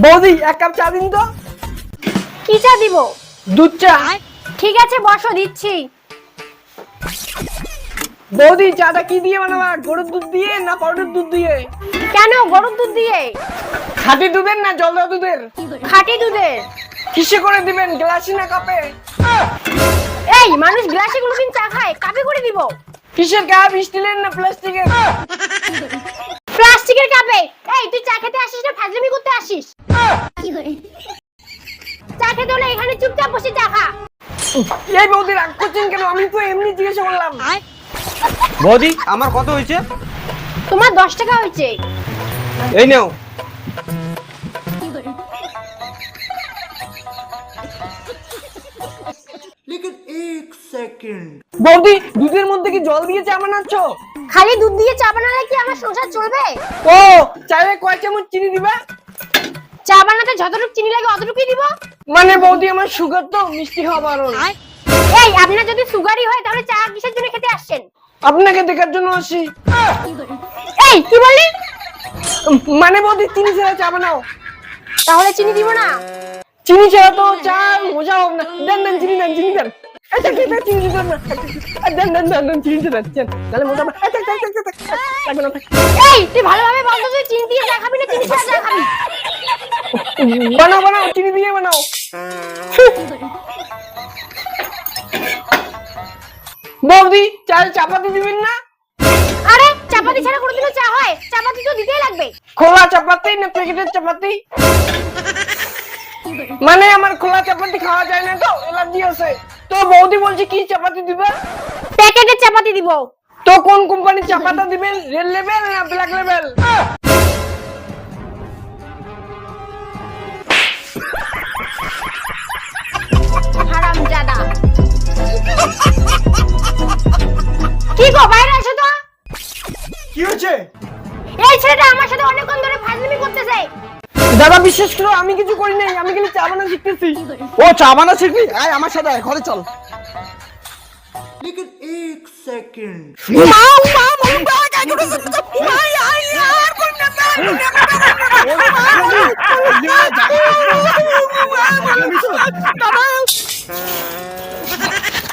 বৌদি এক কাপ চা দিন তো। কি চা দিব? দুধ চা। ঠিক আছে বসো দিচ্ছি। বৌদি চাটা কি দিয়ে বানাবা? গরুর দুধ দিয়ে না পাউডার দুধ দিয়ে? কেন? গরুর দুধ দিয়ে? খাঁটি দুধের না জল দুধের? খাঁটি দুধের। কিসে করে দিবেন? গ্লাসি না কাপে? এই মানুষ গ্লাসে কোনোদিন চা খায় কাপে করে দিব? কিসের কাপ? স্টিলের না প্লাস্টিকের? প্লাস্টিকের কাপে। এই তুই চা খেতে আসিস না? ফাজলামি করতে আসিস। চা খেতে হলে এখানে চুপচাপ বসে চা খা। এই বৌদি রাগ করছেন কেন? আমি তো এমনি জিজ্ঞাসা করলাম। বৌদি আমার কত হয়েছে? তোমার দশ টাকা হয়েছে। এই নাও। বৌদি দুধের মধ্যে কি জল দিয়ে চা বানাচ্ছ? খালি দুধ দিয়ে চা বানালে কি আমার সংসার চলবে? ও চায়ে কয় চামচ চিনি দিবা? চা বানাতে যতটুকু চিনি লাগে অতটুকুই দিব মানে বৌদি আমার সুগার তো মিষ্টি বারণ এই আপনার যদি সুগারই হয় তাহলে চা কিসের জন্য খেতে আসছেন আপনাকে দেখার জন্য আসি এই কি বললি মানে বৌদি চিনি ছাড়া চা বানাও তাহলে চিনি দিব না চিনি ছাড়া তো চা মজা হোক না দেন দেন চিনি দেন চিনি দেন আচ্ছা আচ্ছা, হবে আচ্ছা আচ্ছা আচ্ছা আচ্ছা। এই তুই ভালোভাবে বলতো তুই চিনি দিয়ে চা খাবি না চিনি ছাড়া চা খাবি বানাও বানাও চিনি দিয়ে বানাও। বৌদি চাল চাপাতি দিবেন না? আরে চাপাতি ছাড়া কোনোদিনও চা হয়। চাপাতি তো দিতেই লাগবে। খোলা চাপাতি না প্যাকেটের চাপাতি? মানে আমার খোলা চাপাতি খাওয়া যায় না তো এলার্জি আছে। তো বৌদি বলছে কি চাপাতি দিবে? প্যাকেটের চাপাতি দিব। তো কোন কোম্পানির চাপাতা দিবেন? রেড লেভেল না ব্ল্যাক লেভেল হারাম কি গো বাইরে আসো তো কি হয়েছে এই ছেলেটা আমার সাথে অনেকক্ষণ ধরে ফাজলামি করতেছে দাদা বিশ্বাস করো আমি কিছু করি নাই আমি কিন্তু চা বানা শিখতেছি ও চা বানা শিখবি আয় আমার সাথে আয়, ঘরে চল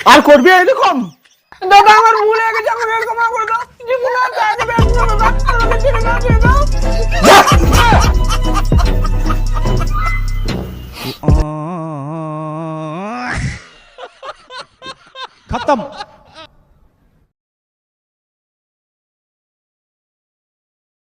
আর করবি এরকম দাদা আমার ভুল হয়ে গেছে আমাকে ক্ষমা করে দাও জীবনে আর চা খাবে না, দাদা আমাকে ছেড়ে দাও ছেড়ে দাও खत्म